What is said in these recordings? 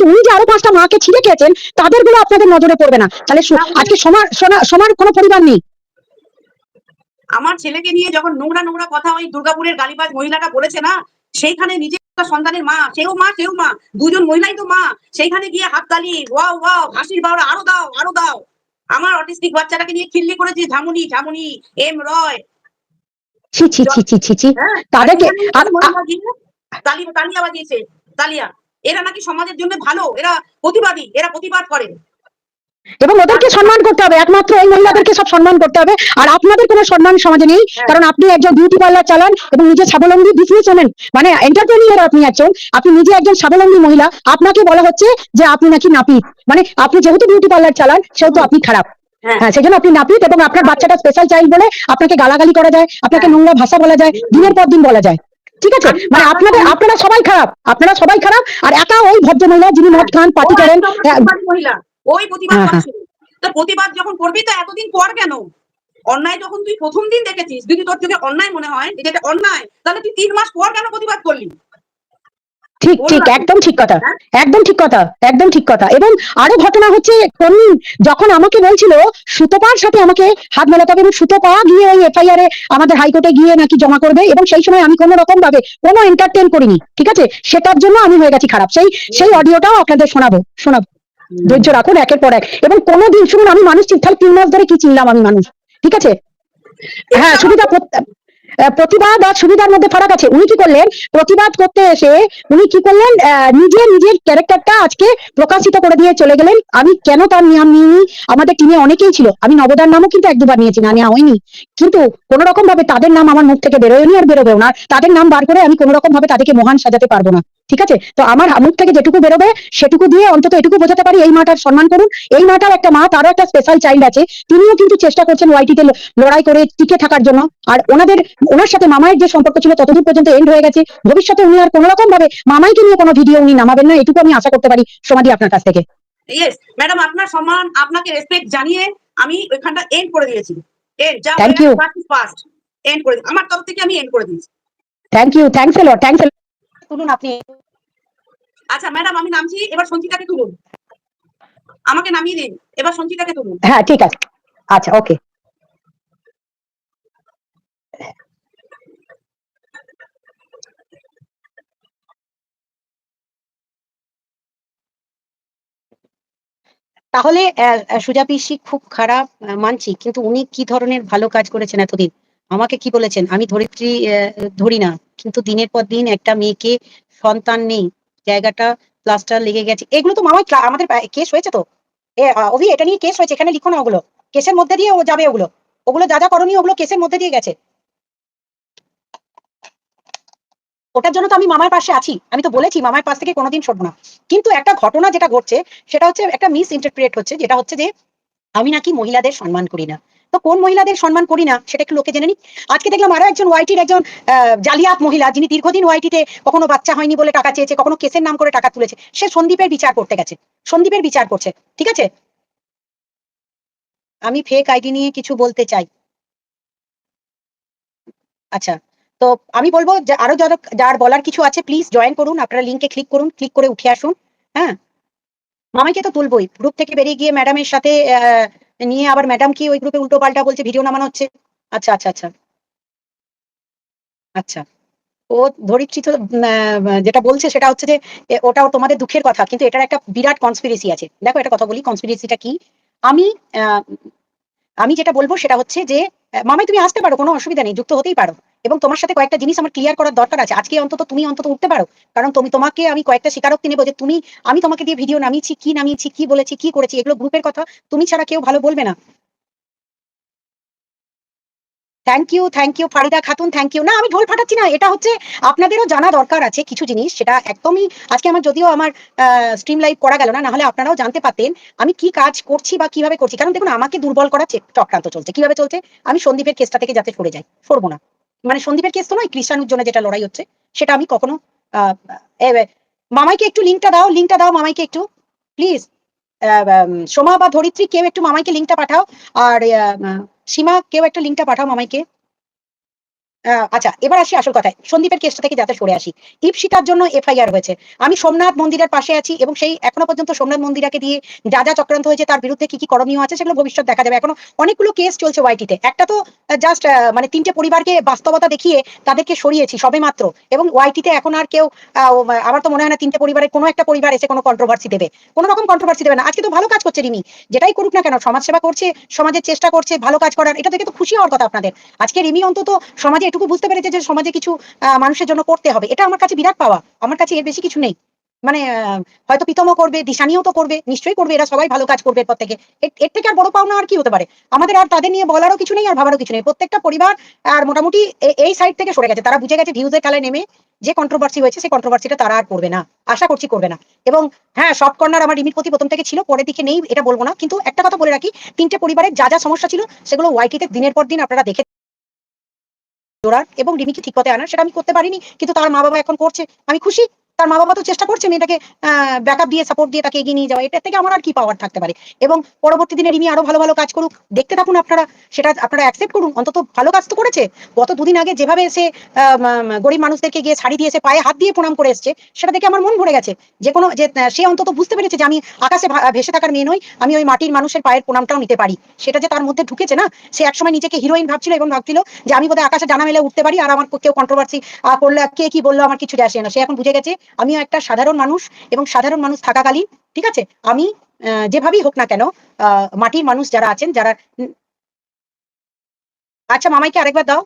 কিন্তু উনি যে আরও পাঁচটা মাকে ছিঁড়ে খেয়েছেন তাদেরগুলো আপনাদের নজরে পড়বে না। তাহলে আজকে সমার সমার কোনো পরিবার নেই। আমার ছেলেকে নিয়ে যখন নোংরা নোংরা কথা ওই দুর্গাপুরের গালিবাজ মহিলাটা বলেছে না সেইখানে নিজের সন্তানের মা সেও মা সেও মা দুজন মহিলাই তো মা সেইখানে গিয়ে হাত হাততালি ওয়াও ওয়াও হাসির বাউরা আরও দাও আরও দাও। আমার অটিস্টিক বাচ্চাটাকে নিয়ে খিল্লি করেছে ঝামুনি ঝামুনি এম রয়। ছি ছি ছি ছি ছি ছি। হ্যাঁ তাদেরকে তালিয়া বাজিয়েছে তালিয়া। এরা নাকি সমাজের জন্য ভালো এরা প্রতিবাদী এরা প্রতিবাদ করে। এবং ওদেরকে সম্মান করতে হবে একমাত্র এই মহিলাদেরকে সব সম্মান করতে হবে। আর আপনাদের কোনো সম্মান সমাজে নেই কারণ আপনি একজন বিউটি পার্লার চালান এবং নিজে স্বাবলম্বী বিজনেস ওমেন মানে এন্টারপ্রেনিয়ার আপনি একজন আপনি নিজে একজন স্বাবলম্বী মহিলা আপনাকে বলা হচ্ছে যে আপনি নাকি নাপিত। মানে আপনি যেহেতু বিউটি পার্লার চালান সেহেতু আপনি খারাপ। হ্যাঁ। হ্যাঁ সেজন্য আপনি নাপিত এবং আপনার বাচ্চাটা স্পেশাল চাইল্ড বলে আপনাকে গালাগালি করা যায় আপনাকে নোংরা ভাষা বলা যায় দিনের পর দিন বলা যায়। ঠিক আছে? মানে আপনাদের আপনারা সবাই খারাপ আপনারা সবাই খারাপ আর একা ওই ভদ্র মহিলা যিনি মদ খান পার্টি করেন ওই প্রতিবাদ হ্যাঁ, হ্যাঁ। তো প্রতিবাদ যখন করবি তো এতদিন পর কেন? অন্যায় যখন তুই প্রথম দিন দেখেছিস যদি তোর চোখে অন্যায় মনে হয় এটা অন্যায় তাহলে তুই তিন মাস পর কেন প্রতিবাদ করলি? ঠিক ঠিক একদম ঠিক কথা? একদম ঠিক কথা একদম ঠিক কথা। এবং আরও ঘটনা হচ্ছে যখন আমাকে বলছিল সুতপার সাথে আমাকে হাত মেলাতে হবে এবং সুতপা গিয়ে ওই এফআইআর এ আমাদের হাইকোর্টে গিয়ে নাকি জমা করবে এবং সেই সময় আমি কোনো রকম ভাবে কোনো এন্টারটেন করিনি ঠিক আছে? সেটার জন্য আমি হয়ে গেছি খারাপ। সেই সেই অডিওটাও আপনাদের শোনাবো শোনাবো। ধৈর্য রাখুন একের পর এক। এবং কোনোদিন শুনুন আমি মানুষ তাহলে তিন মাস ধরে কি চিনলাম আমি মানুষ ঠিক আছে? হ্যাঁ সুবিধা প্রতিবাদ আর সুবিধার মধ্যে ফারাক আছে। উনি কি করলেন? প্রতিবাদ করতে এসে উনি কি করলেন? নিজে নিজের ক্যারেক্টারটা আজকে প্রকাশিত করে দিয়ে চলে গেলেন। আমি কেন তার নাম নিইনি? আমাদের টিমে অনেকেই ছিল। আমি নবদার নামও কিন্তু এক দুবার নিয়েছি, না নেওয়া হয়নি। কিন্তু কোনো রকম ভাবে তাদের নাম আমার মুখ থেকে বেরোয়নি আর বেরোবেও না। তাদের নাম বার করে আমি কোন রকম ভাবে তাদেরকে মহান সাজাতে পারব না। ঠিক আছে? তো আমার মুখ থেকে যেটুকু বেরোবে সেটুকু দিয়ে অন্তত এটুকু বোঝাতে পারি এই মাটার সম্মান করুন। এই মাটার একটা মা তারও একটা স্পেশাল চাইল্ড আছে। তিনিও কিন্তু চেষ্টা করছেন ওয়াইটিতে লড়াই করে টিকে থাকার জন্য। আর ওনাদের ওনার সাথে মামায়ের যে সম্পর্ক ছিল ততদূর পর্যন্ত এন্ড হয়ে গেছে। ভবিষ্যতে উনি আর কোন রকম ভাবে মামাইকে নিয়ে কোনো ভিডিও উনি নামাবেন না এটুকু আমি আশা করতে পারি সমাধি আপনার কাছ থেকে। ইয়েস ম্যাডাম আপনার সম্মান আপনাকে রেসপেক্ট জানিয়ে আমি ওইখানটা এন্ড করে দিয়েছি। এন্ড যা ফার্স্ট এন্ড করে। আমার তরফ থেকে আমি এন্ড করে দিয়েছি। Thank you thanks a lot thanks তুলুন আপনি। আচ্ছা ম্যাডাম আমি নামছি এবার সঞ্চিতাকে তুলুন। আমাকে নামিয়ে দিন এবার সঞ্চিতাকে তুলুন। হ্যাঁ ঠিক আছে। আচ্ছা ওকে। তাহলে সুজা পিসি খুব খারাপ মানছি কিন্তু উনি কি ধরনের ভালো কাজ করেছেন এতদিন? আমাকে কি বলেছেন? আমি ধরিত্রী ধরি না। কিন্তু দিনের পর দিন একটা মেয়েকে সন্তান নেই। জায়গাটা প্লাস্টার লেগে গেছে। এগুলো তো মামাই আমাদের কেস হয়েছে তো? এ অভি, এটা নিয়ে কেস হয়েছে। এখানে লিখো না ওগুলো। কেসের মধ্যে দিয়ে ও যাবে ওগুলো। ওগুলো যা যা করণীয় ওগুলো কেসের মধ্যে দিয়ে গেছে। ওটার জন্য তো আমি মামার পাশে আছি। আমি তো বলেছি, মামার পাশ থেকে কোনোদিন সরবো না। কিন্তু একটা ঘটনা যেটা ঘটছে, সেটা হচ্ছে একটা মিস ইন্টারপ্রিট হচ্ছে। যেটা হচ্ছে যে, আমি নাকি মহিলাদের সম্মান করি না। তো কোন মহিলাদের সম্মান করি না, সেটা একটু লোকে জেনে নি আজকে দেখলাম আরও একজন ওয়াইটির একজন জালিয়াত মহিলা, যিনি দীর্ঘদিন ওয়াইটিতে কখনো বাচ্চা হয়নি বলে টাকা চেয়েছে, কখনো কেসের নাম করে টাকা তুলেছে, সে সন্দীপের বিচার করতে গেছে। সন্দীপের বিচার করছে, ঠিক আছে? আমি ফেক আইডি নিয়ে কিছু বলতে চাই। আচ্ছা তো আমি বলব আরও যারা, যার বলার কিছু আছে প্লিজ জয়েন করুন, আপনারা লিঙ্কে ক্লিক করুন ক্লিক করে উঠে আসুন হ্যাঁ? মামাইকে তো তুলবই গ্রুপ থেকে বেরিয়ে গিয়ে ম্যাডামের সাথে নিয়ে আবার ম্যাডাম কি ওই গ্রুপে উল্টো পাল্টা বলছে ভিডিও নামানো হচ্ছে? আচ্ছা আচ্ছা আচ্ছা। আচ্ছা। ও ধরিত্রী তো যেটা বলছে সেটা হচ্ছে যে ওটা ওটাও তোমাদের দুঃখের কথা, কিন্তু এটার একটা বিরাট কনস্পিরেসি আছে। দেখো এটা কথা বলি কনস্পিরেসিটা কি? আমি আমি যেটা বলব সেটা হচ্ছে যে মামাই তুমি আসতে পারো, কোনো অসুবিধা নেই, যুক্ত হতেই পারো। এবং তোমার সাথে কয়েকটা জিনিস আমার ক্লিয়ার করার দরকার আছে। আজকে অন্তত তুমি অন্তত উঠতে পারো। কারণ তুমি তোমাকে আমি কয়েকটা স্বীকারোক্তি নেব যে তুমি আমি তোমাকে দিয়ে ভিডিও নামিয়েছি, কি নামিয়েছি, কি বলেছি, কি করেছি, এগুলো গ্রুপের কথা তুমি ছাড়া কেউ ভালো বলবে না। Thank you thank you Farida Khatun thank you না, আমি ঢোল ফাটাচ্ছি না, এটা হচ্ছে আপনাদেরও জানা দরকার আছে কিছু জিনিস, সেটা একদমই আজকে আমার যদিও আমার স্ট্রিম লাইভ করা গেল না, নাহলে আপনারাও জানতে পারতেন আমি কি কাজ করছি বা কীভাবে করছি। কারণ দেখুন, আমাকে দুর্বল করা চক্রান্ত চলছে। কীভাবে চলছে? আমি সন্দীপের কেসটা থেকে যাতে সরে যাই, সরবো না। মানে সন্দীপের কেস তো নয় কৃষাণুর জন্য যেটা লড়াই হচ্ছে, সেটা আমি কখনো মামাইকে একটু লিঙ্কটা দাও লিঙ্কটা দাও মামাইকে একটু প্লিজ সোমা বা ধরিত্রী, কেউ একটু মামাইকে লিঙ্কটা পাঠাও, আর সীমা, কেউ একটা লিঙ্কটা পাঠাও মামাইকে। আচ্ছা এবার আসি আসল কথায়। সন্দীপের কেসটা থেকে যাতে সরে আসি। ইপসিতার জন্য এফআইআর হয়েছে। আমি সোমনাথ মন্দিরের পাশে আছি এবং সেই এখনও পর্যন্ত সোমনাথ মন্দিরাকে দিয়ে যা যা চক্রান্ত হয়েছে তার বিরুদ্ধে কি কি করণীয় আছে সেগুলো ভবিষ্যৎ দেখা যাবে। এখনও অনেকগুলো কেস চলছে ওয়াইটিতে। একটা তো জাস্ট মানে তিনটে পরিবারকে বাস্তবতা দেখিয়ে তাদেরকে সরিয়েছি সবে মাত্র। এবং ওয়াইটিতে এখন আর কেউ আমার তো মনে হয় না তিনটে পরিবারের কোনো একটা পরিবার এসে কোনো কন্ট্রোভার্সি দেবে। কোনো রকম কন্ট্রোভার্সি দেবে না। আজকে তো ভালো কাজ করছে রিমি। যেটাই করুক না কেন সমাজ সেবা করছে, সমাজের চেষ্টা করছে, ভালো কাজ করার, এটা থেকে তো খুশি হওয়ার কথা আপনাদের। আজকে রিমি অন্তত সমাজে এটুকু বুঝতে পেরেছে যে সমাজে কিছু মানুষের জন্য করতে হবে। এটা আমার কাছে বিরাট পাওয়া। আমার কাছে এর বেশি কিছু নেই। মানে হয়তো পিতমও করবে, দিশানিও তো করবে, নিশ্চয়ই করবে, এরা সবাই ভালো কাজ করবে এরপর থেকে। এর- থেকে আর বড় পাওনা আর কি হতে পারে? আমাদের আর তাদের নিয়ে বলারও কিছু নেই আর ভাবারও কিছু নেই। প্রত্যেকটা পরিবার আর মোটামুটি এই সাইড থেকে সরে গেছে। তারা বুঝে গেছে ভিউজের খেলায় নেমে যে কন্ট্রোভার্সি হয়েছে, সেই কন্ট্রোভার্সিটা তারা আর করবে না। আশা করছি করবে না। এবং হ্যাঁ সব কর্নার আমার রিমির প্রতি প্রথম থেকে ছিল, পরের দিকে নেই, এটা বলব না। কিন্তু একটা কথা বলে রাখি, তিনটে পরিবারের যা যা সমস্যা ছিল, সেগুলো ওয়াইটিতে দিনের পর দিন আপনারা দেখে জোড়ার এবং রিমিকে ঠিক পথে আনার, সেটা আমি করতে পারিনি, কিন্তু তার মা বাবা এখন করছে। আমি খুশি তার মা বাবা তো চেষ্টা করছে মেয়েটাকে ব্যাকআপ দিয়ে সাপোর্ট দিয়ে তাকে এগিয়ে নিয়ে যাওয়া। এটার থেকে আমার আর কি পাওয়ার থাকতে পারে? এবং পরবর্তী দিনে রিমি আরও ভালো ভালো কাজ করুক। দেখতে থাকুন আপনারা, সেটা আপনারা অ্যাকসেপ্ট করুন। অন্তত ভালো কাজ তো করেছে। গত দুদিন আগে যেভাবে সে গরিব মানুষদেরকে গিয়ে শাড়ি দিয়েছে পায়ে হাত দিয়ে প্রণাম করে এসছে, সেটা দেখে আমার মন ভরে গেছে। যে কোনো, যে সে অন্তত বুঝতে পেরেছে যে আমি আকাশে ভেসে থাকার মেয়ে নই, আমি ওই মাটির মানুষের পায়ের প্রণামটাও নিতে পারি। সেটা যে তার মধ্যে ঢুকেছে না, সে একসময় নিজেকে হিরোইন ভাবছিল এবং ভাবছিল যে আমি বোধহয় আকাশে জানা মেলে উঠতে পারি, আর আমার কেউ কন্ট্রোভার্সি করলে কে কি বলল, আমার কিছু আসে না। সে এখন বুঝে গেছে আমিও একটা সাধারণ মানুষ এবং সাধারণ মানুষ থাকাকালীন, ঠিক আছে? আমি যেভাবেই হোক না কেন মাটির মানুষ যারা আছেন, যারা আচ্ছা মামাইকে আরেকবার দাও।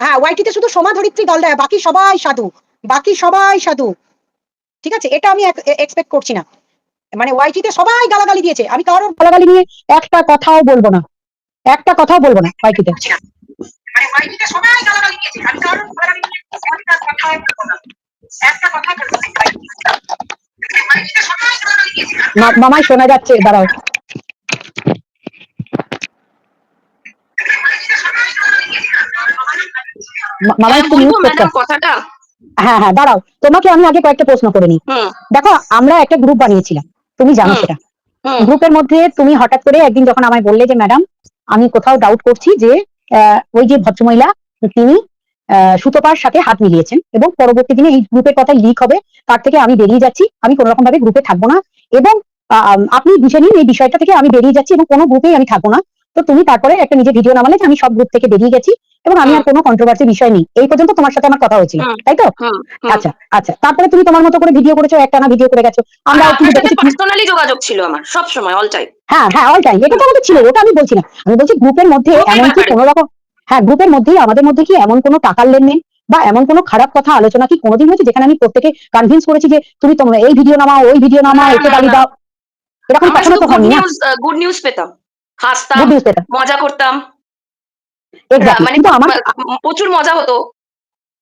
হ্যাঁ ওয়াইটিতে শুধু সোমা ধরিত্রী দল দেয়, বাকি সবাই সাধু, বাকি সবাই সাধু। ঠিক আছে? এটা আমি এক্সপেক্ট করছি না। মানে ওয়াইটিতে সবাই গালাগালি দিয়েছে, আমি কারোর গালাগালি নিয়ে একটা কথাও বলব না। একটা কথাও বলব না ওয়াইটিতে। মানে ওয়াইটিতে সবাই গালাগালি দিয়েছে, আমি কারোর গালাগালি নিয়ে একটা কথাও বলব না। মামাই শোনা যাচ্ছে দাঁড়াও। মামাই হ্যাঁ, কথাটা? হ্যাঁ হ্যাঁ দাঁড়াও। তোমাকে আমি আগে কয়েকটা প্রশ্ন করে নিই। দেখো আমরা একটা গ্রুপ বানিয়েছিলাম। তুমি জানো সেটা। গ্রুপের মধ্যে তুমি হঠাৎ করে একদিন যখন আমায় বললে যে ম্যাডাম আমি কোথাও ডাউট করছি যে আহ, ওই যে ভদ্রমহিলা তিনি সুতপার সাথে হাত মিলিয়েছেন এবং পরবর্তী দিনে এই গ্রুপের কথা লিক হবে। তার থেকে আমি বেরিয়ে যাচ্ছি। আমি কোনো রকম ভাবে গ্রুপে থাকব না। এবং আপনি বুঝে নিন এই বিষয়টা থেকে আমি বেরিয়ে যাচ্ছি এবং কোনো গ্রুপেই আমি থাকব না। তো তুমি তারপরে একটা নিজে ভিডিও নামালে যে আমি সব গ্রুপ থেকে বেরিয়ে গেছি এবং আমি আর কোনো কন্ট্রোভার্সি বিষয় নেই। এই পর্যন্ত তোমার সাথে আমার কথা হয়েছিল তাই তো? হুম। আচ্ছা আচ্ছা তারপরে তুমি তোমার মতো করে ভিডিও করেছ একটা না ভিডিও করে গেছো। আমরা পার্সোনালি যোগাযোগ ছিল আমার সব সময় অল টাইম হ্যাঁ হ্যাঁ অল টাইম এটা তো আমাদের ছিল ওটা আমি বলছি না। আমি বলছি গ্রুপের মধ্যে গ্রুপের এমন কি কোনো রকম হ্যাঁ গ্রুপের মধ্যেই আমাদের মধ্যে কি এমন কোনো টাকার লেনদেন বা এমন কোনো খারাপ কথা আলোচনা কি কোনোদিন হয়েছে? যেখানে আমি প্রত্যেকে কনভিন্স করেছি যে তুমি তোমার এই ভিডিও নামাও ওই ভিডিও নামাও একে গালি দাও। এরকম কখনো তো হয়নি নিউজ গুড নিউজ পেতাম। হাসতাম মজা করতাম। মানে কিন্তু আমার প্রচুর মজা হতো।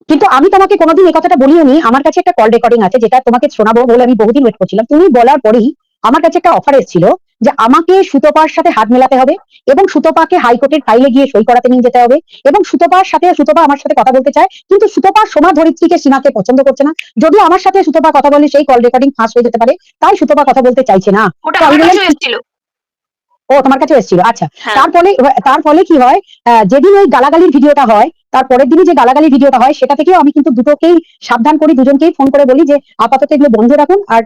কিন্তু আমি তোমাকে কোনোদিন এই কথাটা বলিও নি আমার কাছে একটা কল রেকর্ডিং আছে যেটা তোমাকে শোনাবো বলে আমি বহুদিন ওয়েট করছিলাম। তুমি বলার পরেই আমার কাছে একটা অফার এসেছিল। যে আমাকে সুতপার সাথে হাত মেলাতে হবে এবং সুতপাকে হাইকোর্টের ফাইলে গিয়ে সই করাতে নিয়ে যেতে হবে এবং সুতপার সাথে সুতপা আমার সাথে কথা বলতে চায় কিন্তু সুতপা সোমা ধরিত্রীকে সীমাকে পছন্দ করছে না। যদিও আমার সাথে সুতপা কথা বলে সেই কল রেকর্ডিং ফাঁস হয়ে যেতে পারে তাই সুতপা কথা বলতে চাইছে না। ও তোমার কাছে এসেছিল আচ্ছা। হ্যাঁ। তার ফলে তার ফলে কি হয় আহ, যেদিন ওই গালাগালির ভিডিওটা হয় তার পরের দিনই যে গালাগালি ভিডিওটা হয় সেটা থেকেও আমি কিন্তু দুটোকেই সাবধান করি দুজনকেই ফোন করে বলি যে আপাতত এগুলো বন্ধ রাখুন। আর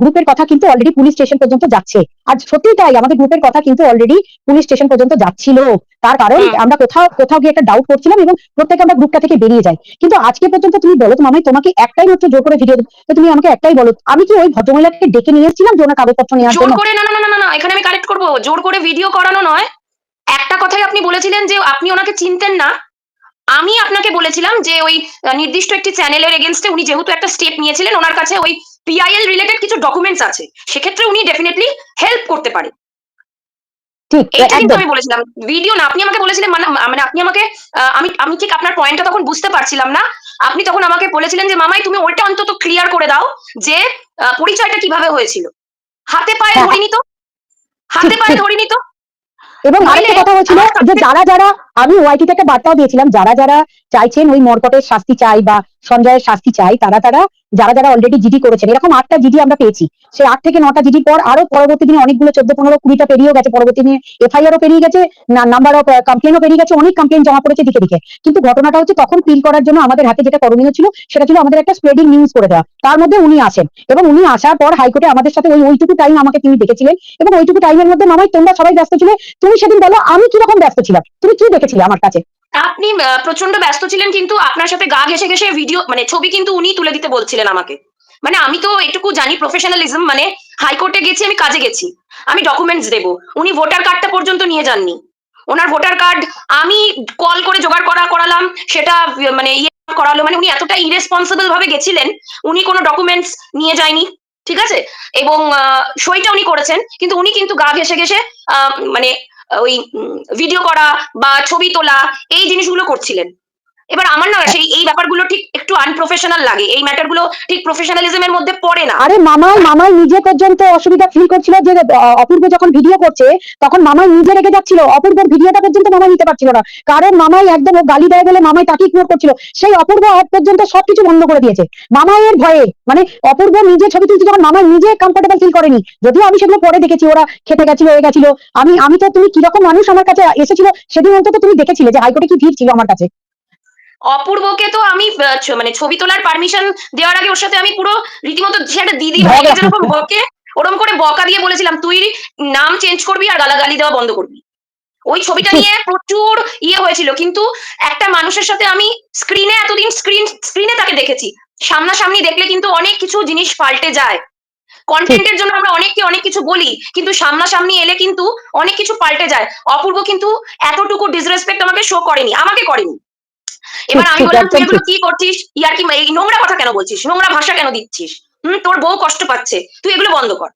গ্রুপের কথা কিন্তু অলরেডি পুলিশ স্টেশন পর্যন্ত যাচ্ছে। আর সত্যি তাই আমাদের গ্রুপের কথা কিন্তু অলরেডি পুলিশ স্টেশন পর্যন্ত যাচ্ছিল। তার কারণ আমরা কোথাও কোথাও গিয়ে একটা ডাউট করছিলাম এবং প্রত্যেকে আমরা গ্রুপটা থেকে বেরিয়ে যাই। কিন্তু আজকে পর্যন্ত তুমি বলো তো মামাই তোমাকে একটাই মাত্র জোর করে ভিডিও তো তুমি আমাকে একটাই বলো আমি কি ওই ভদ্রমহিলাকে ডেকে নিয়ে এসেছিলাম যে ওনার কাগজপত্র নেওয়ার জন্য? করে না না না না না এখানে আমি কারেক্ট করব। জোর করে ভিডিও করানো নয়। একটা কথাই আপনি বলেছিলেন যে আপনি ওনাকে চিনতেন না। আমি আপনাকে বলেছিলাম যে ওই নির্দিষ্ট একটি চ্যানেলের এগেনস্টে উনি যেহেতু একটা স্টেপ নিয়েছিলেন ওনার কাছে ওই পিআইএল রিলেটেড কিছু ডকুমেন্টস আছে। সেক্ষেত্রে উনি ডেফিনেটলি হেল্প করতে পারে। ঠিক আমি বলেছিলাম। ভিডিও না আপনি আমাকে বলেছিলেন মানে মানে আপনি আমাকে আমি আমি ঠিক আপনার পয়েন্টটা তখন বুঝতে পারছিলাম না। আপনি তখন আমাকে বলেছিলেন যে মামাই তুমি ওইটা অন্তত ক্লিয়ার করে দাও যে পরিচয়টা কীভাবে হয়েছিল। হাতে পায়ে হ্যাঁ। ধরিনি তো? হাতে পায়ে ধরিনি তো? এবং আরেকটা কথা হয়েছিল যে যারা যারা আমি ওয়াইটিতে একটা বার্তাও দিয়েছিলাম, যারা যারা চাইছেন ওই মর্কটের শাস্তি চাই বা সঞ্জয়ের শাস্তি চাই, তারা তারা, যারা যারা অলরেডি জিডি করেছেন, এরকম আটটা জিডি আমরা পেয়েছি। সেই আট থেকে নটা জিডি পর আরও পরবর্তী দিনে অনেকগুলো চোদ্দ, পনেরো কুড়িটা পেরিয়েও গেছে, পরবর্তী দিনে এফআইআরও পেরিয়ে গেছে নাম্বার অফ কমপ্লেনও পেরিয়ে গেছে, অনেক কমপ্লেন জমা পড়েছে দিকে দিকে। কিন্তু ঘটনাটা হচ্ছে তখন পিল করার জন্য আমাদের হাতে যেটা করণীয় ছিল, সেটা ছিল আমাদের একটা স্প্রেডিং নিউজ করে দেওয়া। তার মধ্যে উনি আসেন এবং উনি আসার পর হাইকোর্টে আমাদের সাথে ওই, ওইটুকু টাইম আমাকে তিনি দেখেছিলেন এবং ওইটুকু টাইমের মধ্যে মামাই তোমরা সবাই ব্যস্ত ছিলে, তুমি সেদিন বলো আমি কীরকম ব্যস্ত ছিলাম, তুমি কি দেখেছিলে আমার কাছে। আপনি প্রচণ্ড ব্যস্ত ছিলেন কিন্তু আপনার সাথে গা ঘেসে ঘেসে ভিডিও মানে ছবি কিন্তু উনি তুলে দিতে বলছিলেন আমাকে। মানে আমি তো এটুকু জানি প্রফেশনালিজম মানে হাইকোর্টে গেছি, আমি কাজে গেছি। আমি ডকুমেন্টস দেব। উনি ভোটার কার্ডটা পর্যন্ত নিয়ে যাননি। ওনার ভোটার কার্ড আমি কল করে জোগাড় করা, করালাম, সেটা মানে ইয়ে করালো। মানে উনি এতটা ইরেসপন্সিবল ভাবে গেছিলেন, উনি কোনো ডকুমেন্টস নিয়ে যায়নি, ঠিক আছে? এবং সইটা উনি করেছেন, কিন্তু উনি কিন্তু গা ঘেসে ঘেসে মানে ওই ভিডিও করা বা ছবি তোলা এই জিনিসগুলো করছিলেন। এবার আমার না সেই এই ব্যাপারগুলো ঠিক একটু আনপ্রফেশনাল লাগে। এই ম্যাটারগুলো ঠিক প্রফেশনালিজমের মধ্যে পড়ে না। আরে মামাই মামাই নিজে পর্যন্ত অসুবিধা ফিল করছিল যে অপূর্ব যখন ভিডিও করছে, তখন মামাই নিজে রেগে যাচ্ছিল। অপূর্বর ভিডিওটা পর্যন্ত মামাই নিতে পারছিল না। কারণ মামাই একদম গালি দেয় বলে মামাই তাকে ইগনোর করছিল। সেই অপূর্ব আজ পর্যন্ত সবকিছু বন্ধ করে দিয়েছে। মামাইয়ের ভয়ে মানে অপূর্ব নিজে ছবি তুলছে যখন মামাই নিজে কমফোর্টেবল ফিল করেনি, যদিও আমি সেগুলো পরে দেখেছি, ওরা খেতে গেছিল হয়ে গেছিল। আমি আমি তো তুমি কীরকম মানুষ আমার কাছে এসেছিল, সেদিন অন্তত তুমি দেখেছিলে যে হাইকোর্টে কি ভিড় ছিল আমার কাছে। অপূর্বকে তো আমি মানে ছবি তোলার পারমিশন দেওয়ার আগে ওর সাথে আমি পুরো রীতিমতো সে একটা দিদি ভাই যেরকম বকে ওরকম করে বকা দিয়ে বলেছিলাম তুই নাম চেঞ্জ করবি আর গালাগালি দেওয়া বন্ধ করবি। ওই ছবিটা নিয়ে প্রচুর ইয়ে হয়েছিল কিন্তু একটা মানুষের সাথে আমি স্ক্রিনে এতদিন স্ক্রিন স্ক্রিনে তাকে দেখেছি। সামনাসামনি দেখলে কিন্তু অনেক কিছু জিনিস পাল্টে যায়। কন্টেন্টের জন্য আমরা অনেককে অনেক কিছু বলি কিন্তু সামনাসামনি এলে কিন্তু অনেক কিছু পাল্টে যায়। অপূর্ব কিন্তু এতটুকু ডিসরেসপেক্ট আমাকে শো করেনি আমাকে করেনি। এবার আমি বললাম তুই এগুলো কি করছিস? ইয়ার কি এই নোংরা কথা কেন বলছিস? নোংরা ভাষা কেন দিচ্ছিস? হম তোর বউ কষ্ট পাচ্ছে। তুই এগুলো বন্ধ কর।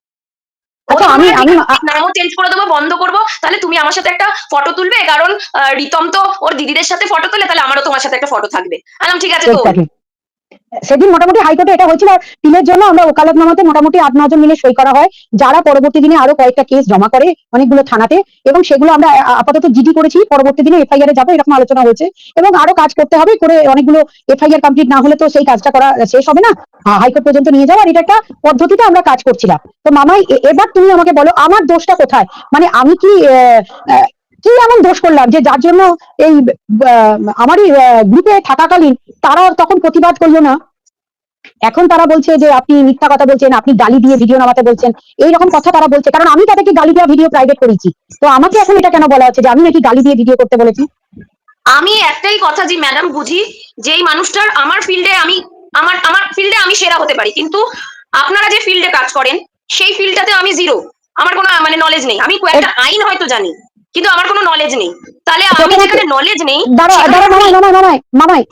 আচ্ছা আমি আমি নামও চেঞ্জ করে দেবো বন্ধ করব। তাহলে তুমি আমার সাথে একটা ফটো তুলবে কারণ রিতম তো ওর দিদিদের সাথে ফটো তুলে তাহলে আমারও তোমার সাথে একটা ফটো থাকবে। আলাম ঠিক আছে তো. সেদিন মোটামুটি হাইকোর্টে এটা হয়েছিল। আর পিলের জন্য আমরা ওকালত ওকালতনামাতে মোটামুটি আট নজন মিলে সই করা হয়। যারা পরবর্তী দিনে আরও কয়েকটা কেস জমা করে অনেকগুলো থানাতে এবং সেগুলো আমরা আপাতত জিডি করেছি। পরবর্তী দিনে এফআইআর এ যাব, এরকম আলোচনা হয়েছে। এবং আরও কাজ করতে হবে করে অনেকগুলো এফআইআর কমপ্লিট না হলে তো সেই কাজটা করা শেষ হবে না। হাইকোর্ট পর্যন্ত নিয়ে যাওয়া। আর এটা একটা পদ্ধতিতে আমরা কাজ করছিলাম। তো মামাই এবার তুমি আমাকে বলো, আমার দোষটা কোথায়? মানে আমি কি কি এমন দোষ করলাম যে যার জন্য এই আমারই গ্রুপে থাকাকালীন তারা তখন প্রতিবাদ করল না? এখন তারা বলছে যে আপনি মিথ্যা কথা বলছেন আপনি গালি দিয়ে ভিডিও নামাতে বলছেন এইরকম কথা তারা বলছে। কারণ আমি তাদেরকে গালি দেওয়া ভিডিও প্রাইভেট করেছি। তো আমাকে এখন এটা কেন বলা হচ্ছে যে আমি নাকি গালি দিয়ে ভিডিও করতে বলেছি? আমি একটাই কথা যে ম্যাডাম বুঝি যে এই মানুষটার আমার ফিল্ডে আমি আমার আমার ফিল্ডে আমি সেরা হতে পারি। কিন্তু আপনারা যে ফিল্ডে কাজ করেন সেই ফিল্ডটাতে আমি জিরো আমার কোনো মানে নলেজ নেই। আমি কয়েকটা আইন হয়তো জানি। কিন্তু আমার কোনো নলেজ নেই। তাহলে আমি যেখানে নলেজ নেই মামাই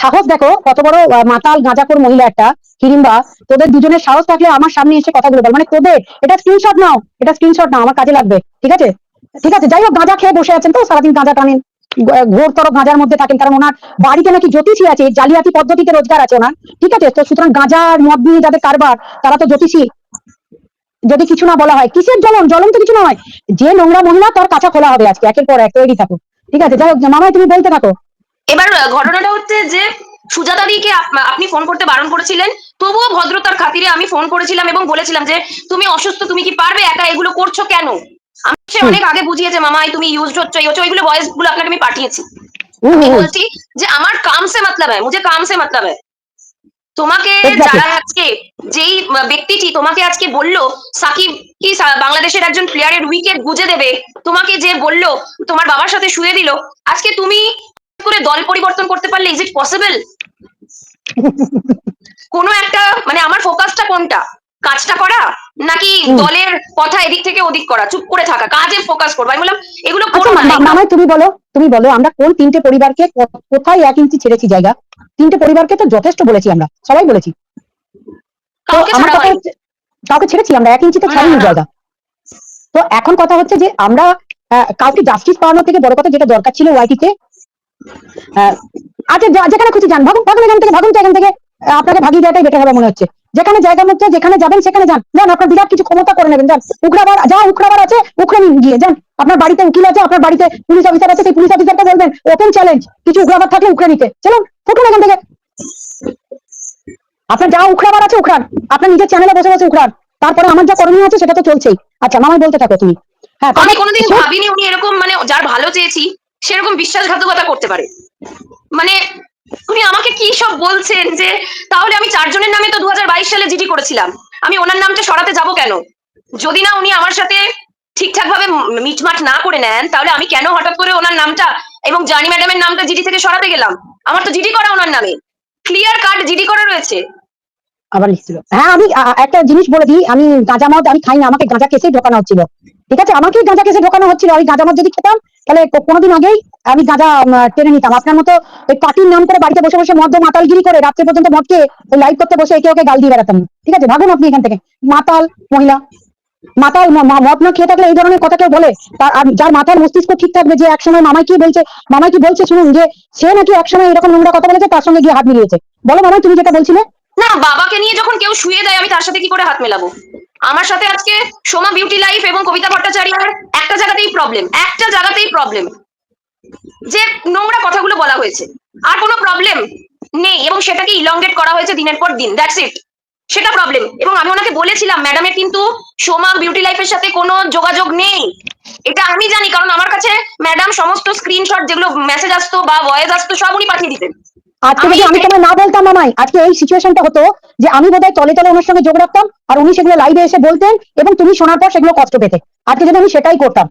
সাহস দেখো কত বড় মাতাল গাঁজাখোর মহিলা একটা হিরিম্বা। তোদের দুজনের সাহস থাকলে আমার সামনে এসে কথাগুলো বল মানে তোদের এটা স্ক্রিনশট নাও এটা স্ক্রিনশট নাও আমার কাজে লাগবে ঠিক আছে? ঠিক আছে যাই হোক গাঁজা খেয়ে বসে আছেন তো সারাদিন গাঁজা টানেন। ঘোরতর গাঁজার মধ্যে থাকেন কারণ ওনার বাড়িতে নাকি জ্যোতিষী আছে জালিয়াতি পদ্ধতিতে রোজগার আছে ওনার ঠিক আছে? তো সুতরাং গাঁজা আর মদ নিয়ে যাদের কারবার তারা তো জ্যোতিষী যদি কিছু না বলা হয় কিসের জ্বলন? জ্বলন তো কিছু না হয়। যে নোংরা মহিলা তার কাঁচা খোলা হবে আজকে একের পর এক তৈরি থাকো। ঠিক আছে যাই হোক মামাই তুমি বলতে থাকো। এবার ঘটনাটা হচ্ছে যে সুজাতাদিকে আপনি ফোন করতে বারণ করেছিলেন। তবুও ভদ্রতার খাতিরে আমি ফোন করেছিলাম এবং বলেছিলাম যে তুমি অসুস্থ তুমি কি পারবে? একা এগুলো করছ কেন? আমি সে অনেক আগে বুঝিয়েছে মামাই তুমি ইউজ হচ্ছে ইউজ ওইগুলো ভয়েসগুলো আপনাকে আমি পাঠিয়েছি। আমি বলছি যে আমার কাম সে মতলব হ্যাঁ মুঝে কাম সে মতলব হ্যাঁ তোমাকে যারা আজকে যেই ব্যক্তিটি তোমাকে আজকে বলল সাকিব কি বাংলাদেশের একজন প্লেয়ারের উইকেট গুজে দেবে? তোমাকে যে বলল তোমার বাবার সাথে শুয়ে দিল আজকে তুমি করে দল পরিবর্তন করতে পারলে ইজ ইট পসিবল কোনো একটা মানে আমার ফোকাসটা কোনটা? কাজটা করা নাকি দলের কথা এদিক থেকে ওদিক করা? চুপ করে থাকা কাজে ফোকাস করব। আমি বললাম এগুলো আচ্ছা করো না মা- এগুলো মামাই তুমি বলো তুমি বলো আমরা কোন তিনটে পরিবারকে কোথায় এক ইঞ্চি ছেড়েছি জায়গা? তিনটে পরিবারকে তো যথেষ্ট বলেছি আমরা সবাই বলেছি। কাউকে ছেড়েছি আমরা এক ইঞ্চি তো ছাড়িনি জায়গা। তো এখন কথা হচ্ছে যে আমরা কাউকে জাস্টিস পাওয়ানোর থেকে বড় কথা যেটা দরকার ছিল ওয়াইটিতে আচ্ছা যেখানে খুশি যান ভাগুন ভাগুন এখান থেকে ভাগুন তো এখান থেকে। আপনাকে ভাগিয়ে দেওয়াটাই বেটার হবে মনে হচ্ছে। যেখানে জায়গা মতো যেখানে যাবেন সেখানে যান। যান আপনার বিরাট কিছু ক্ষমতা করে নেবেন যান। উখড়াবার যা উখড়াবার আছে উখড়ে গিয়ে যান। আপনার বাড়িতে উকিল আছে আপনার বাড়িতে পুলিশ অফিসার আছে সেই পুলিশ অফিসারকে বলবেন ওপেন চ্যালেঞ্জ কিছু উখড়াবার থাকলে উখড়ে নিতে চলুন ফুটুন এখান থেকে আপনার যা উখড়াবার আছে উখড়ান। আপনার নিজের চ্যানেলে বসে বসে উখড়ান। তারপরে আমার যা করণীয় আছে সেটা তো চলছেই। আচ্ছা মামাই বলতে থাকো তুমি। হ্যাঁ আমি কোনোদিন ভাবিনি উনি এরকম মানে যার ভালো চেয়েছি সেরকম বিশ্বাসঘাতকতা করতে পারে। মানে উনি আমাকে কি সব বলছেন যে, তাহলে আমি চারজনের নামে তো দু হাজার বাইশ সালে জিডি করেছিলাম। আমি ওনার নামটা সরাতে যাব কেন? যদি না উনি আমার সাথে ঠিকঠাক ভাবে মিটমাট না করে নেন, তাহলে আমি কেন হঠাৎ করে ওনার নামটা এবং জানি ম্যাডামের নামটা জিডি থেকে সরাতে গেলাম? আমার তো জিডি করা ওনার নামে। ক্লিয়ার কার্ড জিডি করা রয়েছে। আবার লিখছিল। হ্যাঁ আমি একটা জিনিস বলে দিই, আমি গাঁজা মদ আমি খাই না, আমাকে গাঁজা কেসে ঢোকানো হচ্ছিল। ঠিক আছে? আমাকে গাঁজা কেসে ঢোকানো হচ্ছিল। আমি গাঁজা মদ যদি খেতাম, তাহলে কোনোদিন আগেই আমি উম, টেনে নিতাম। আপনার মতো ওই পার্টির নাম করে বাড়িতে বসে বসে মদ মাতালগিরি করে রাত্রে পর্যন্ত মদকে ওই লাইভ করতে বসে একে ওকে গাল দিয়ে বেড়াতাম ঠিক আছে? ভাবুন আপনি এখান থেকে। মাতাল মহিলা। মাতাল মদ না খেয়ে থাকলে এই ধরনের কথা কেউ বলে? তার যার মাথার মস্তিষ্ক ঠিক থাকবে যে একসময় মামাই কি বলছে মামাই কি বলছে শুনুন যে সে নাকি একসময় এরকম নোংরা কথা বলেছে তার সঙ্গে গিয়ে হাত মিলিয়েছে। বলো মামাই তুমি যেটা বলছিলে? না বাবাকে নিয়ে যখন কেউ শুয়ে দেয় আমি তার সাথে কি করে হাত মেলাবো? আমার সাথে আজকে সোমা বিউটি লাইফ এবং কবিতা ভট্টাচার্যের একটা জায়গাতেই প্রবলেম একটা জায়গাতেই প্রবলেম যে নোংরা কথাগুলো বলা হয়েছে। আর কোনো প্রবলেম নেই এবং সেটাকে ইলংগেট করা হয়েছে দিনের পর দিন। দ্যাটস ইট সেটা প্রবলেম এবং আমি ওনাকে বলেছিলাম ম্যাডামের কিন্তু সোমা বিউটি লাইফের সাথে কোনো যোগাযোগ নেই। এটা আমি জানি কারণ আমার কাছে ম্যাডাম সমস্ত স্ক্রিনশট যেগুলো মেসেজ আসতো বা ভয়েস আসতো সব উনি পাঠিয়ে দিতেন। আজকে যদি আমি তোমায় না বলতাম মামাই আজকে এই সিচুয়েশনটা হতো যে আমি বোধহয় তলে তলে ওনার সঙ্গে যোগ রাখতাম আর উনি সেগুলো লাইভে এসে বলতেন এবং তুমি শোনার পর সেগুলো কষ্ট পেতে। আজকে যদি আমি সেটাই করতাম।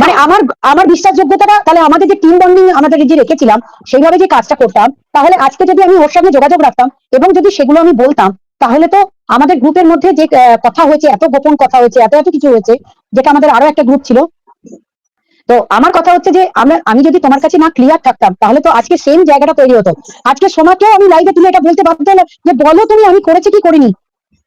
মানে আমার আমার বিশ্বাসযোগ্যতাটা, তাহলে আমাদের যে টিম বন্ডিং আমাদের যে রেখেছিলাম, সেইভাবে যে কাজটা করতাম, তাহলে আজকে যদি আমি ওর সঙ্গে যোগাযোগ রাখতাম এবং যদি সেগুলো আমি বলতাম, তাহলে তো আমাদের গ্রুপের মধ্যে যে কথা হয়েছে, এত গোপন কথা হয়েছে, এত এত কিছু হয়েছে, যেটা আমাদের আরও একটা গ্রুপ ছিল। তো আমার কথা হচ্ছে যে, আমরা, আমি যদি তোমার কাছে না ক্লিয়ার থাকতাম, তাহলে তো আজকে সেম জায়গাটা তৈরি হতো। আজকে সোমাকেও আমি লাইভে তুলে এটা বলতে হলাম যে, বলো তুমি আমি করেছি কি করিনি?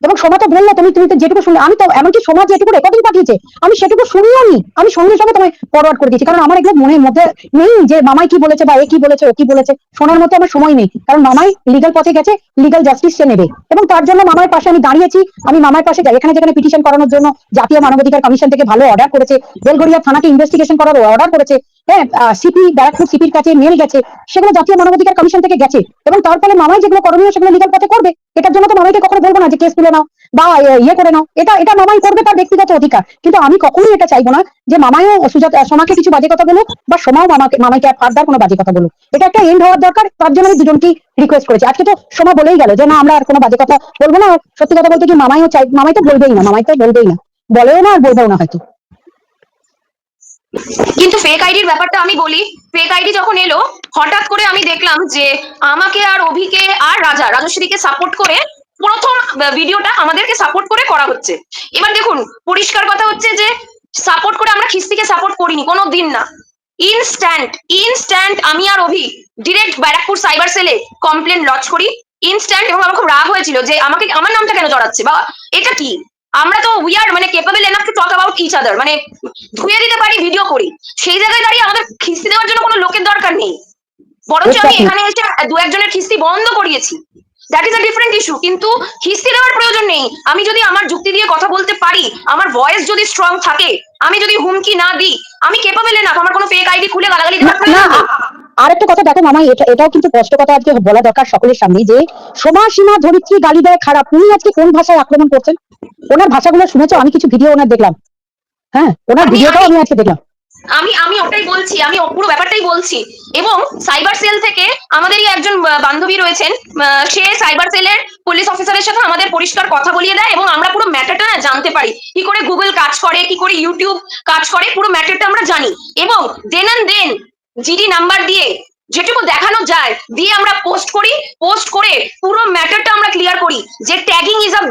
এবং সোমা তো বলল তুমি তুমি তো যেটুকু শুনলে। আমি তো এমনকি সোমা যেটুকু রেকর্ডিং পাঠিয়েছে, আমি সেটুকু শুনিও নি আমি সঙ্গে সঙ্গে তোমায় ফরওয়ার্ড করে দিয়েছি। কারণ আমার এগুলো মনের মধ্যে নেই যে মামাই কি বলেছে বা এ কি বলেছে, ও কি বলেছে। শোনার মতো আমার সময় নেই। কারণ মামাই লিগাল পথে গেছে লিগাল জাস্টিস সে নেবে। এবং তার জন্য মামার পাশে আমি দাঁড়িয়েছি। আমি মামার পাশে যাই। এখানে যেখানে পিটিশন করানোর জন্য জাতীয় মানবাধিকার কমিশন থেকে ভালো অর্ডার করেছে। বেলগড়িয়া থানাকে ইনভেস্টিগেশন করার অর্ডার করেছে। হ্যাঁ সিপি ব্যারাকপুর সিপির কাছে মেল গেছে, সেগুলো জাতীয় মানবাধিকার কমিশন থেকে গেছে, এবং তার ফলে মামাই যেগুলো করণীয় সেগুলো লিগাল পথে করবে, এটার জন্য তো মামাইকে কখনো বলব না যে কেস তুলে নাও বা ইয়ে করে নাও, এটা এটা মামাই করবে তার ব্যক্তিগত অধিকার, কিন্তু আমি কখনোই এটা চাইব না যে মামাইও সুজাত সোমাকে কিছু বাজে কথা বলুক বা সোমাও মামাকে, মামাইকে ফার্দার কোনো বাজে কথা বলুক, এটা একটা এন্ড হওয়ার দরকার, তার জন্য আমি দুজনকেই রিকোয়েস্ট করেছি, আজকে তো সোমা বলেই গেল যে না, আমরা আর কোনো বাজে কথা বলব না, সত্যি কথা বলতে কি মামাইও চাই, মামাই তো বলবেই না, মামাই তো বলবেই না, বলেও না আর বলবেও না হয়তো। কিন্তু ফেক আইডির ব্যাপারটা আমি বলি। ফেক আইডি যখন এলো, হঠাৎ করে আমি দেখলাম যে আমাকে আর অভিকে আর রাজা, রাজশ্রীকে সাপোর্ট করে প্রথম ভিডিওটা আমাদেরকে সাপোর্ট করে করা হচ্ছে। এবার দেখুন, পরিষ্কার কথা হচ্ছে যে সাপোর্ট করে আমরা খিস্তিকে সাপোর্ট করিনি, কোনো দিন না। ইনস্ট্যান্ট ইনস্ট্যান্ট আমি আর অভি ডিরেক্ট ব্যারাকপুর সাইবার সেলে কমপ্লেন লঞ্চ করি। ইনস্ট্যান্ট এবং আমার খুব রাগ হয়েছিল যে আমাকে, আমার নামটা কেন জড়াচ্ছে? বা এটা কি? আমরা তো উই আর মানে capable enough to talk about each other মানে ধুয়ে দিতে পারি ভিডিও করি। সেই জায়গায় দাঁড়িয়ে আমাদের খিস্তি দেওয়ার জন্য কোনো লোকের দরকার নেই। বরঞ্চ আমি এখানে এসে দু একজনের খিস্তি বন্ধ করিয়েছি। That is a different issue কিন্তু খিস্তি দেওয়ার প্রয়োজন নেই। আমি যদি আমার যুক্তি দিয়ে কথা বলতে পারি আমার ভয়েস যদি স্ট্রং থাকে আমি যদি হুমকি না দিই আমি কেপেবল এনাফ আমার কোনো ফেক আইডি খুলে গালাগালি না দেওয়ার না, প্রয়োজন নেই আরেকটা কথা দেখো মামা এটা এটাও কিন্তু কষ্ট কথা আজকে বলা দরকার সকলের সামনে যে সোমা সীমা ধরিত্রী গালি দেয় খারাপ। উনি আজকে কোন ভাষায় আক্রমণ করছেন? ওনার ভাষাগুলো শুনেছো? আমি কিছু ভিডিও ওনার দেখলাম। হ্যাঁ ওনার ভিডিওটাও আমি আজকে দেখলাম। আমি আমি ওটাই বলছি আমি পুরো ব্যাপারটাই বলছি। এবং সাইবার সেল থেকে আমাদেরই একজন বান্ধবী রয়েছেন সে সাইবার সেলের পুলিশ অফিসারের সাথে আমাদের পরিষ্কার কথা বলিয়ে দেয় এবং আমরা পুরো ম্যাটারটা না জানতে পারি। কি করে গুগল কাজ করে কি করে ইউটিউব কাজ করে পুরো ম্যাটারটা আমরা জানি। এবং then and then GD number দিয়ে যেটুকু দেখানো যায়, দিয়ে আমরা পোস্ট করি পোস্ট করে পুরো ম্যাটারটা আমরা ক্লিয়ার করি যে ট্যাগিং ইজ আ